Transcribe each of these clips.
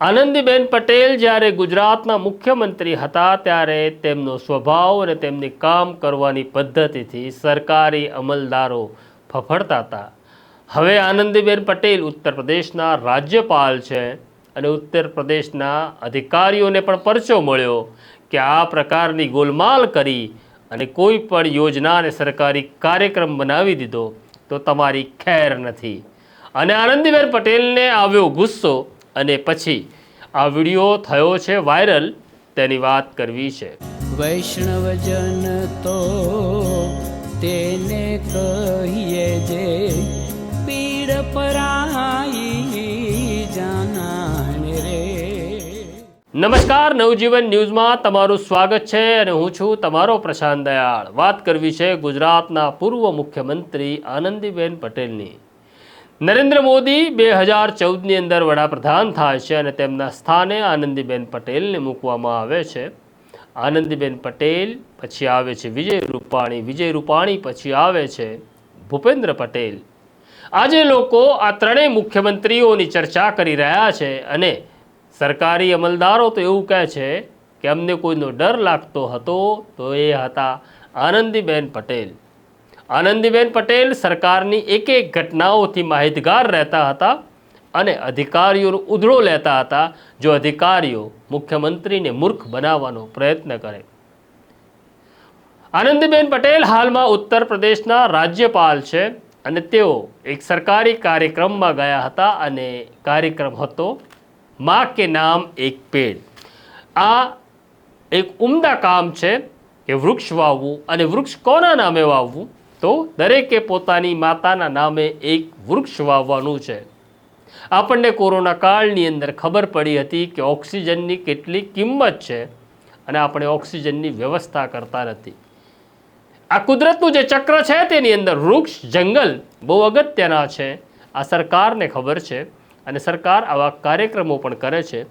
આનંદીબેન પટેલ જ્યારે ગુજરાતના મુખ્યમંત્રી હતા ત્યારે તેમનો સ્વભાવ અને તેમની કામ કરવાની પદ્ધતિથી સરકારી અમલદારો ફફડતા હતા. હવે આનંદીબેન પટેલ ઉત્તર પ્રદેશના રાજ્યપાલ છે અને ઉત્તર પ્રદેશના અધિકારીઓને પણ પરચો મળ્યો કે આ પ્રકારની ગોલમાલ કરી અને કોઈ પણ યોજના અને સરકારી કાર્યક્રમ બનાવી દીધો તો તમારી ખેર નથી. અને આનંદીબેન પટેલને આવ્યો ગુસ્સો અને પછી આ વીડિયો થયો છે વાયરલ તેની વાત કરવી છે. વૈષ્ણવજન તો તેને કહીએ જે પીડ પરાઈ જાનાને રે. નમસ્કાર નવજીવન ન્યૂઝમાં તમારું સ્વાગત છે અને હું છું તમારો પ્રશાંત દયાળ. વાત કરવી છે ગુજરાતના પૂર્વ મુખ્યમંત્રી આનંદીબેન પટેલની. નરેન્દ્ર મોદી બે હજાર ચૌદની અંદર વડાપ્રધાન થાય છે અને તેમના સ્થાને આનંદીબેન પટેલને મૂકવામાં આવે છે. આનંદીબેન પટેલ પછી આવે છે વિજય રૂપાણી વિજય રૂપાણી પછી આવે છે ભૂપેન્દ્ર પટેલ. આજે લોકો આ ત્રણેય મુખ્યમંત્રીઓની ચર્ચા કરી રહ્યા છે અને સરકારી અમલદારો તો એવું કહે છે કે અમને કોઈનો ડર લાગતો હતો તો એ હતા આનંદીબેન પટેલ. આનંદીબેન પટેલ સરકારની એક એક ઘટનાઓથી માહિતગાર રહેતા હતા અને અધિકારીઓનો ઉધડો લેતા હતા, જો અધિકારીઓ મુખ્યમંત્રીને મૂર્ખ બનાવવાનો પ્રયત્ન કરે. આનંદીબેન પટેલ હાલમાં ઉત્તર પ્રદેશના રાજ્યપાલ છે અને તેઓ એક સરકારી કાર્યક્રમમાં ગયા હતા અને કાર્યક્રમ હતો માં કે નામ એક પેડ. આ એક ઉમદા કામ છે કે વૃક્ષ વાવવું અને વૃક્ષ કોના નામે વાવવું? તો દરેકે પોતાની માતાના નામે એક વૃક્ષ વાવવાનું છે. આપણને કોરોના કાળની અંદર ખબર પડી હતી કે ઓક્સિજનની કેટલી કિંમત છે અને આપણે ઓક્સિજનની વ્યવસ્થા કરતા નથી. આ કુદરતનું જે ચક્ર છે તેની અંદર વૃક્ષ, જંગલ બહુ અગત્યના છે. આ સરકારને ખબર છે અને સરકાર આવા કાર્યક્રમો પણ કરે છે.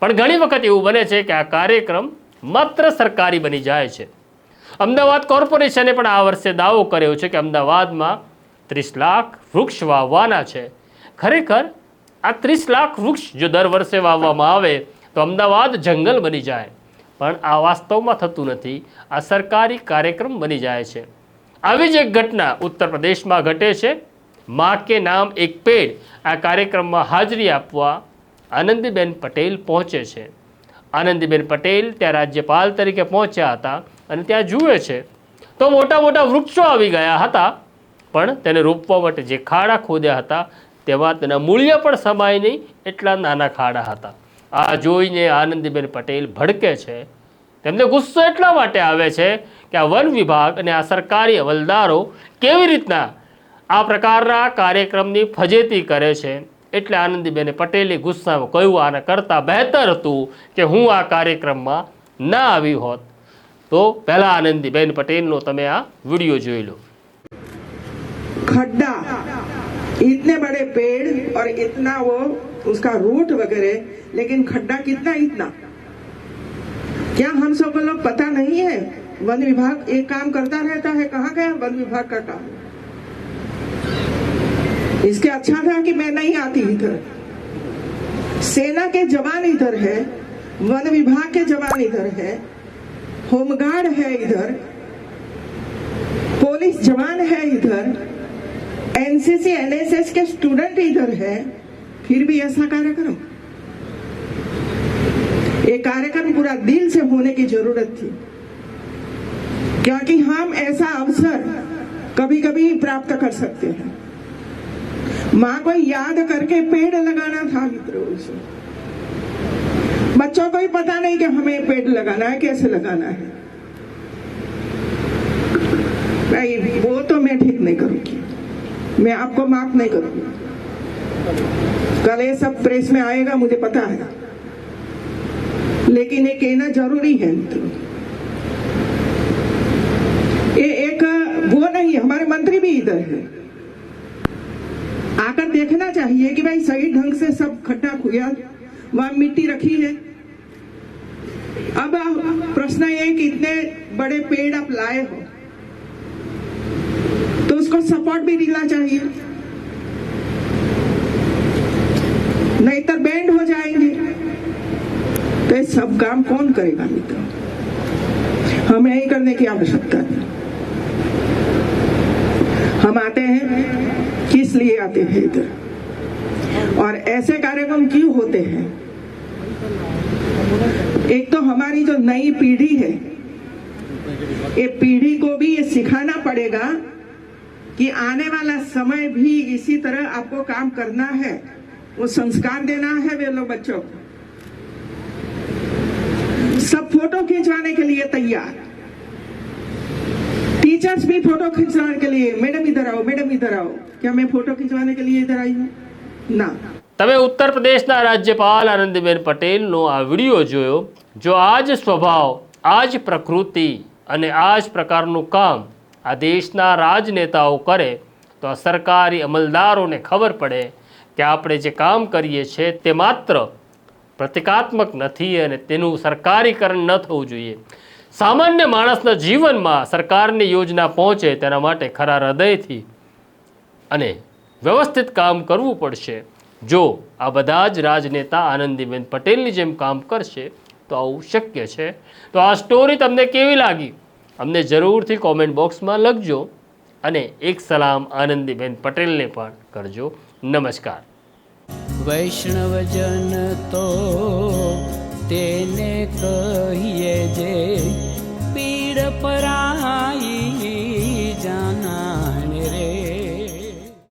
પણ ઘણી વખત એવું બને છે કે આ કાર્યક્રમ માત્ર સરકારી બની જાય છે. અમદાવાદ કોર્પોરેશને પણ આ વર્ષે દાવો કર્યો છે કે અમદાવાદમાં ત્રીસ લાખ વૃક્ષ વાવવાના છે. ખરેખર આ ત્રીસ લાખ વૃક્ષ જો દર વર્ષે વાવવામાં આવે, તો અમદાવાદ જંગલ બની જાય. પણ આ વાસ્તવમાં થતું નથી. આ સરકારી કાર્યક્રમ બની જાય છે. આવી જ એક ઘટના ઉત્તર પ્રદેશમાં ઘટે છે. માં કે નામ એક પેડ આ કાર્યક્રમમાં હાજરી આપવા આનંદીબેન પટેલ પહોંચે છે. આનંદીબેન પટેલ ત્યાં રાજ્યપાલ તરીકે પહોંચ્યા હતા. અને ત્યાં જુએ છે. તો મોટા મોટા વૃક્ષો આવી ગયા હતા, પણ તેને રોપવા માટે જે ખાડા ખોદ્યા હતા, તેમાં તેના મૂલ્ય પણ સમાય નહીં, એટલા નાના ખાડા હતા. આ જોઈને આનંદીબેન પટેલ ભડકે છે. તેમને ગુસ્સો એટલા માટે આવે છે કે આ વન વિભાગ અને આ સરકારી અમલદારો કેવી રીતના આ પ્રકારના કાર્યક્રમની ફજેતી કરે છે. એટલે આનંદીબેન પટેલે ગુસ્સામાં કહ્યું, આના કરતાં બહેતર હતું કે હું આ કાર્યક્રમમાં ના આવી હોત. તો પહેલાં આનંદીબેન પટેલનો તમે આ વિડીયો જોઈ લો खड्डा इतने बड़े पेड़ और इतना वो उसका रूट वगैरह लेकिन खड्डा कितना इतना क्या हम सब को लोग पता नहीं है वन विभाग एक काम करता रहता है कहाँ गया वन विभाग का काम इसके अच्छा था कि मैं नहीं आती इधर सेना के जवान इधर है वन विभाग के जवान इधर है होमगार्ड है इधर, पुलिस जवान है इधर, एनसीसी, एनएसएस के स्टूडेंट इधर है, फिर भी ऐसा कार्यक्रम ये कार्यक्रम पूरा दिल से होने की ज़रूरत थी। क्योंकि हम ऐसा अवसर कभी कभी प्राप्त कर सकते हैं। माँ को याद करके पेड़ लगाना था मित्रों बच्चों को ही पता नहीं कि हमें पेड़ लगाना है, कैसे लगाना है। भाई, वो तो मैं ठीक नहीं करूँगी। मैं आपको माफ़ नहीं करूँगी। कल ये सब प्रेस में आएगा, मुझे पता है। लेकिन ये कहना ज़रूरी है, मित्रों। ये एक, वो नहीं, हमारे मंत्री भी इधर है। आकर देखना चाहिए कि भाई सही ढंग से सब खड्डा खुया, वहाँ मिट्टी रखी है। अब प्रश्न ये कि इतने बड़े पेड़ आप लाए हो तो उसको सपोर्ट भी मिलना चाहिए। नहीं तो बैंड हो जाएँगे। तो ये सब काम कौन करेगा मित्रों? हमें यही करने की आवश्यकता है। हम आते हैं, किस लिए आते हैं इधर? और ऐसे कार्यक्रम क्यों होते हैं? एक तो हमारी जो नई पीढ़ी है, ये पीढ़ी को भी ये सिखाना पड़ेगा कि आने वाला समय भी इसी तरह आपको काम करना है, वो संस्कार देना है वे लोग बच्चों को। सब फ़ोटो खिंचवाने के लिए तैयार। टीचर्स भी फ़ोटो खिंचवाने के लिए, मैडम, इधर आओ, मैडम, इधर आओ। क्या मैं फ़ोटो खिंचवाने के लिए इधर आई हूँ? ना। તમે ઉત્તર પ્રદેશના રાજ્યપાલ આનંદીબેન પટેલનો આ વીડિયો જોયો, જો આ જ સ્વભાવ આ જ પ્રકૃતિ અને આ જ પ્રકારનું કામ આ દેશના રાજનેતાઓ કરે, તો આ સરકારી અમલદારોને ખબર પડે કે આપણે જે કામ કરીએ છીએ તે માત્ર પ્રતિકાત્મક નથી અને તેનું સરકારીકરણ ન થવું જોઈએ. સામાન્ય માણસના જીવનમાં સરકારની યોજના પહોંચે તેના માટે ખરા હૃદયથી અને વ્યવસ્થિત કામ કરવું પડશે. જો આ બધા જ રાજનેતા આનંદીબેન પટેલની જેમ કામ કરશે, તો આવું શક્ય છે. તો આ સ્ટોરી તમને કેવી લાગી? અમને જરૂરથી કોમેન્ટ બોક્સમાં લખજો અને એક સલામ આનંદીબેન પટેલને પણ કરજો. નમસ્કાર. વૈષ્ણવજન તો તેને કહીએ જે પીડ પરાય